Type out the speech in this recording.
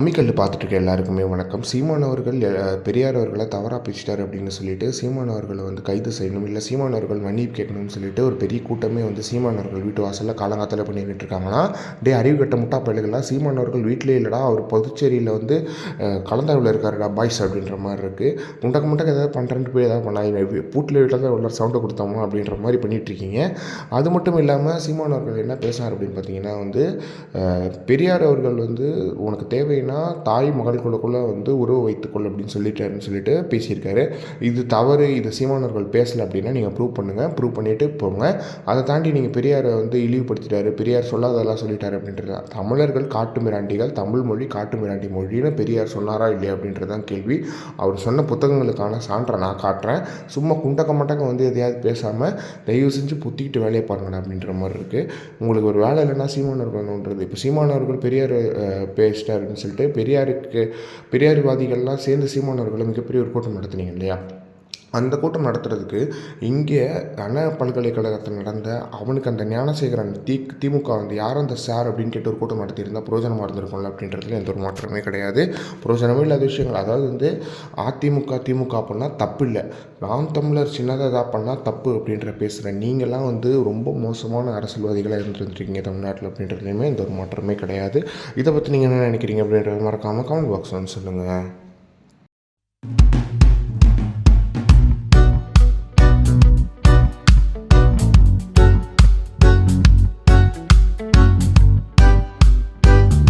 துணிக்கல் பார்த்துட்டு இருக்க எல்லாருக்குமே வணக்கம். சீமான் அவர்கள் பெரியார் அவர்களை தவறாக பேசிட்டார் அப்படின்னு சொல்லிட்டு சீமான் அவர்களை வந்து கைது செய்யணும் இல்லை சீமான் அவர்கள் மன்னிப்பு கேட்கணும்னு சொல்லிட்டு ஒரு பெரிய கூட்டமே வந்து சீமான் அவர்கள் வீட்டு வாசலில் காலங்காத்தில் பண்ணிக்கிட்டு இருக்காங்கன்னா டே அறிவு கட்ட முட்டா பயலுகளா சீமான் அவர்கள் வீட்டிலே இல்லைடா அவர் புதுச்சேரியில் வந்து கலந்தாவில் இருக்காருடா பாய்ஸ் அப்படின்ற மாதிரி இருக்குது முண்டக்க முண்டக்க ஏதாவது பண்ணுறேன்ட்டு போய் ஏதாவது பண்ணாங்க பூட்டில் வீட்டில் தான் உள்ள சவுண்டை கொடுத்தோமா அப்படின்ற மாதிரி பண்ணிகிட்ருக்கீங்க அது மட்டும் இல்லாமல் சீமான் அவர்கள் என்ன பேசினார் அப்படின்னு பார்த்தீங்கன்னா வந்து பெரியார் அவர்கள் வந்து உனக்கு எப்படின்னா தாய் மகள்களுக்குள்ளே வந்து உறவு வைத்துக்கொள் அப்படின்னு சொல்லிட்டாருன்னு சொல்லிட்டு பேசியிருக்காரு. இது தவறு இது சீமானவர்கள் பேசலை அப்படின்னா நீங்கள் ப்ரூவ் பண்ணுங்கள் ப்ரூவ் பண்ணிவிட்டு போங்க. அதை தாண்டி நீங்கள் பெரியாரை வந்து இழிவுபடுத்திட்டாரு பெரியார் சொல்லாததெல்லாம் சொல்லிட்டாரு அப்படின்றது தமிழர்கள் காட்டு மிராண்டிகள் தமிழ் மொழி காட்டு மிராண்டி மொழின்னு பெரியார் சொன்னாரா இல்லையா அப்படின்றது தான் கேள்வி. அவர் சொன்ன புத்தகங்களுக்கான சான்றை நான் காட்டுறேன். சும்மா குண்டக்க மட்டக்க வந்து எதையாவது பேசாமல் தயவு செஞ்சு புத்திக்கிட்டு வேலையை பாருங்கடா அப்படின்ற மாதிரி இருக்குது உங்களுக்கு ஒரு வேலை இல்லைன்னா சீமானவர்கள்ன்றது இப்போ சீமானவர்கள் பெரியார் பேசிட்டாருன்னு சொல்லிட்டு பெரியாருக்கு பெரியார்வாதிகள்லாம் சேர்ந்து சீமானவர்களை மிகப்பெரிய ஒரு கூட்டம் நடத்தினீங்க இல்லையா? அந்த கூட்டம் நடத்துறதுக்கு இங்கே அண்ணா பல்கலைக்கழகத்தில் நடந்த அவனுக்கு அந்த ஞானசேகரன் தி திமுக வந்து யார் அந்த சார் அப்படின்னு கேட்டு ஒரு கூட்டம் நடத்தியிருந்தால் பிரயோஜனமாக இருந்திருக்கும்ல அப்படின்றதுல எந்த ஒரு மாற்றமே கிடையாது. புரோஜனமே இல்லாத விஷயங்கள். அதாவது வந்து அதிமுக திமுக பண்ணால் தப்பு இல்லை நாம் தமிழர் சின்னதாக இதாக பண்ணால் தப்பு அப்படின்ற பேசுகிறேன் நீங்களாம் வந்து ரொம்ப மோசமான அரசியல்வாதிகளாக இருந்துருந்துருக்கீங்க தமிழ்நாட்டில் அப்படின்றதுலையுமே எந்த ஒரு மாற்றமே கிடையாது. இதை பற்றி நீங்கள் என்ன நினைக்கிறீங்க அப்படின்றத மறக்காமல் கமெண்ட் பாக்ஸ் வந்து சொல்லுங்கள்